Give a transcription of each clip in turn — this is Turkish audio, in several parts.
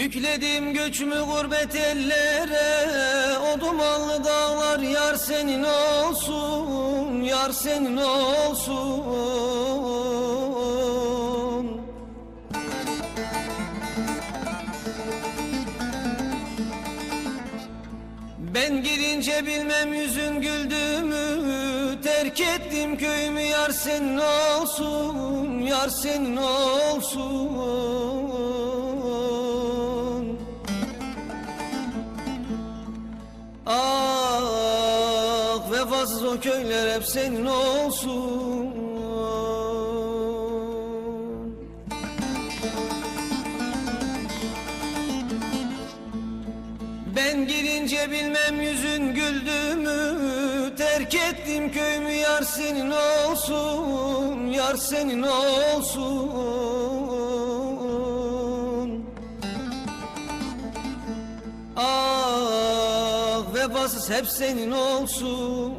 Yükledim göçümü gurbet ellere. O dağlar yar senin olsun Yar senin olsun. Ben gidince bilmem yüzün güldüğümü Terk ettim köyümü yar senin olsun Yar senin olsun Vefasız o köyler hep senin olsun. Ben gidince bilmem yüzün güldüğümü Terk ettim köyümü yar senin olsun Yar senin olsun vefasız hep senin olsun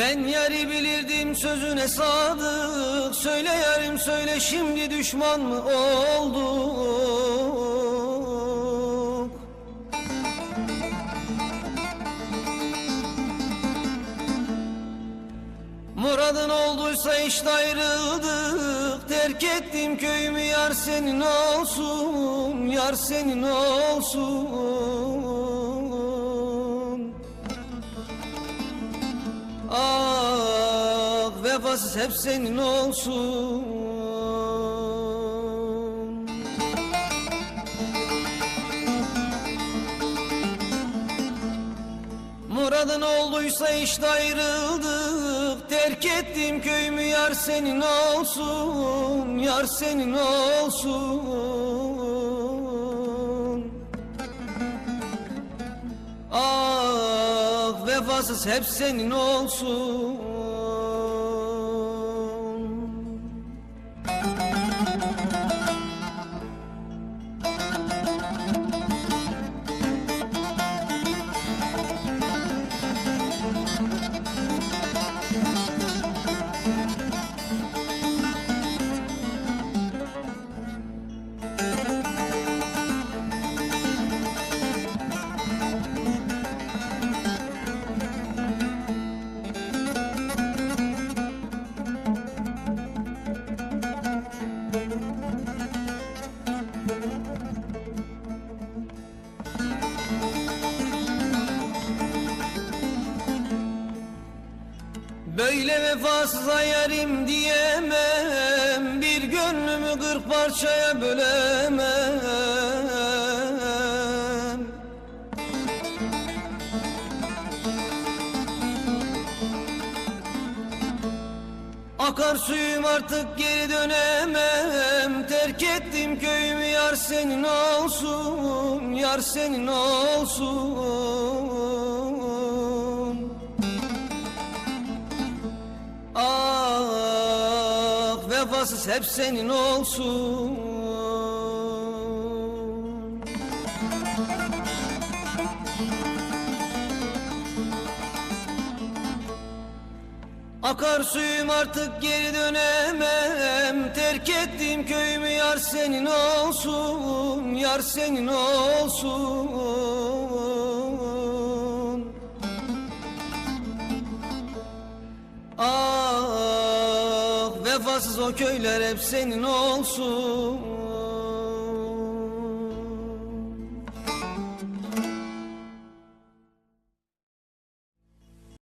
Ben yari bilirdim sözüne sadık. Söyle yarim söyle şimdi düşman mı olduk? Muradın olduysa işte ayrıldık. Terk ettim köyümü yar senin olsun Yar senin olsun Ah vefasız hep senin olsun. Muradın olduysa işte ayrıldık. Terk ettim köyümü yar senin olsun Yar senin olsun vefasız hep senin olsun Böyle vefasıza yarim diyemem. Bir gönlümü kırk parçaya bölemem. Akar suyum artık geri dönemem. Terk ettim köyümü yar senin olsun Yar senin olsun vefasız hep senin olsun. Akar suyum artık geri dönemem. Terk ettim köyümü yar senin olsun Yar senin olsun vefasız o köyler hep senin olsun